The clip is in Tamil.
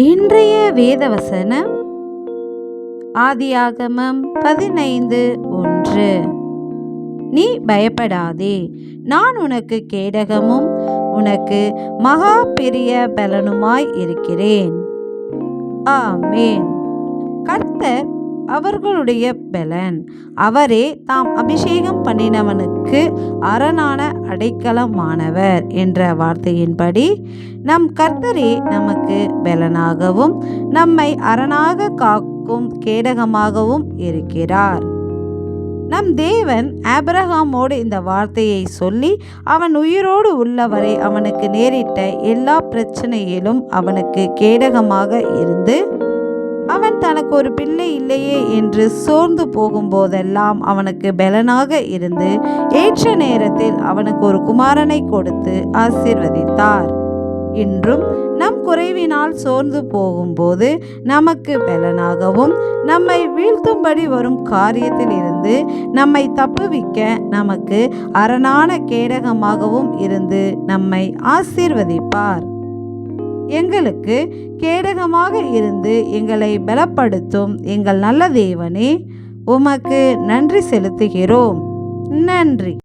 இன்றைய வேதவசனம் ஆதியாகமம் பதினைந்து ஒன்று. நீ பயப்படாதே நான் உனக்கு கேடகமும் உனக்கு மகா பெரிய பலனுமாய் இருக்கிறேன். ஆமேன். கர்த்தர் அவர்களுடைய பலன். அவரே தாம் அபிஷேகம் பண்ணினவனுக்கு அரணான அடைக்கலமானவர் என்ற வார்த்தையின்படி நம் கர்த்தரே நமக்கு பலனாகவும் நம்மை அரணாக காக்கும் கேடகமாகவும் இருக்கிறார். நம் தேவன் ஆபிரகாமோடு இந்த வார்த்தையை சொல்லி அவன் உயிரோடு உள்ளவரை அவனுக்கு நேரிட்ட எல்லா பிரச்சனையிலும் அவனுக்கு கேடகமாக இருந்து தனக்கு ஒரு பிள்ளை இல்லையே என்று சோர்ந்து போகும்போதெல்லாம் அவனுக்கு பலனாக இருந்து ஏற்ற நேரத்தில் அவனுக்கு ஒரு குமாரனை கொடுத்து ஆசிர்வதித்தார். இன்றும் நம் குறைவினால் சோர்ந்து போகும்போது நமக்கு பலனாகவும் நம்மை வீழ்த்தும்படி வரும் காரியத்தில் இருந்து நம்மை தப்புவிக்க நமக்கு அரணான கேடகமாகவும் இருந்து நம்மை ஆசீர்வதிப்பார். எங்களுக்கு கேடகமாக இருந்து எங்களை பலப்படுத்தும் எங்கள் நல்ல தேவனே உமக்கு நன்றி செலுத்துகிறோம். நன்றி.